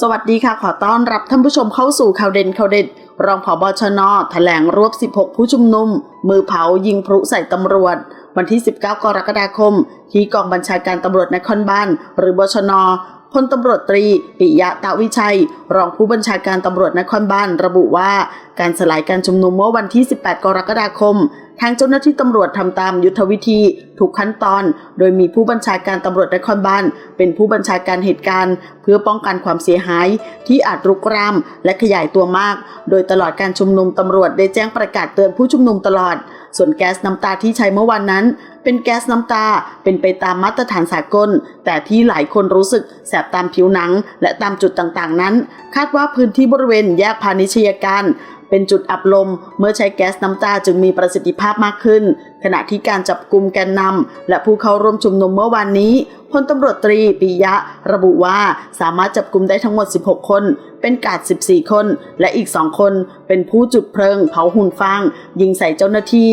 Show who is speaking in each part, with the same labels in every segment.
Speaker 1: สวัสดีค่ะ ขอต้อนรับท่านผู้ชมเข้าสู่ข่าวเด่นข่าวเด็ด รองผบชนแถลงรวบ 16 ผู้ชุมนุม มือเผายิงพลุใส่ตำรวจ วันที่ 19 กรกฎาคม ที่กองบัญชาการตำรวจนครบาลหรือบชนพลตำรวจตรีปิยะตะวิชัย รองผู้บัญชาการตำรวจนครบาลระบุว่า การสลายการชุมนุมเมื่อวันที่ 18 กรกฎาคมางเจ้าหน้าที่ตำรวจทำตามยุทธวิธีทุกขั้นตอน โดยมีผู้บัญชาการตำรวจนครบาลเป็นผู้บัญชาการเหตุการณ์ เพื่อป้องกันความเสียหาย ที่อาจรุกรามและขยายตัวมาก โดยตลอดการชุมนุมตำรวจได้แจ้งประกาศเตือนผู้ชุมนุมตลอด ส่วนแก๊สน้ำตาที่ใช้เมื่อวันนั้น เป็นแก๊สน้ำตาเป็นไปตามมาตรฐานสากล แต่ที่หลายคนรู้สึกแสบตามผิวหนัง และตามจุดต่างๆ นั้น คาดว่าพื้นที่บริเวณแยกพาณิชยการ เป็นจุดอับลม เมื่อใช้แก๊สน้ำตาจึงมีประสิทธิภาพมากขึ้น ขณะที่การจับกลุ่มแกนนำและผู้เข้าร่วมชุมนุมเมื่อวานนี้พลตำรวจตรีปิยะ ระบุว่าสามารถจับกลุ่มได้ทั้งหมด 16 คน เป็นกาด 14 คน และอีก 2 คน เป็นผู้จุดเพลิง เผาหุ่นฟางยิงใส่เจ้าหน้าที่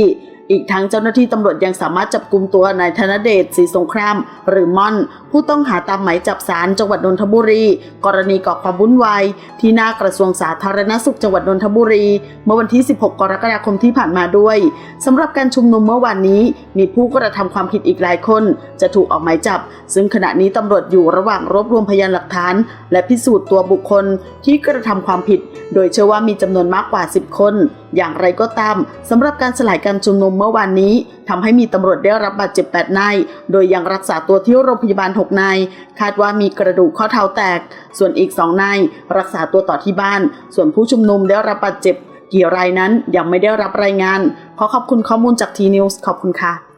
Speaker 1: อีกทั้งเจ้าหน้าที่ตำรวจยังสามารถจับกลุ่มตัวนายธนเดชศรีสงคราม หรือม่อน ผู้ต้องหาตามหมายจับศาลจังหวัดนนทบุรี กรณีก่อความวุ่นวายที่หน้ากระทรวงสาธารณสุขจังหวัดนนทบุรี เมื่อวันที่ 16 กรกฎาคมที่ผ่านมาด้วยสำหรับการชุมนุมเมื่อวานนี้มีผู้กระทำความผิดอีกหลายคน จะถูกออกหมายจับ ซึ่งขณะนี้ตำรวจอยู่ระหว่างรวบรวมพยานหลักฐาน และพิสูจน์ตัวบุคคลที่กระทำความผิด โดยเชื่อว่ามีจำนวนมากกว่า 10 คน อย่างไรก็ตามสำหรับการสลายการชุมนุมเมื่อวานนี้ ทำให้มีตำรวจได้รับบาดเจ็บ 8 นาย โดยยังรักษาตัวที่โรงพยาบาล 6 นาย คาดว่ามีกระดูกข้อเท้าแตก ส่วนอีก 2 นาย รักษาตัวต่อที่บ้าน ส่วนผู้ชุมนุมได้รับบาดเจ็บ กี่รายนั้นยังไม่ได้รับรายงาน ขอขอบคุณข้อมูลจากทีนิวส์ขอบคุณค่ะ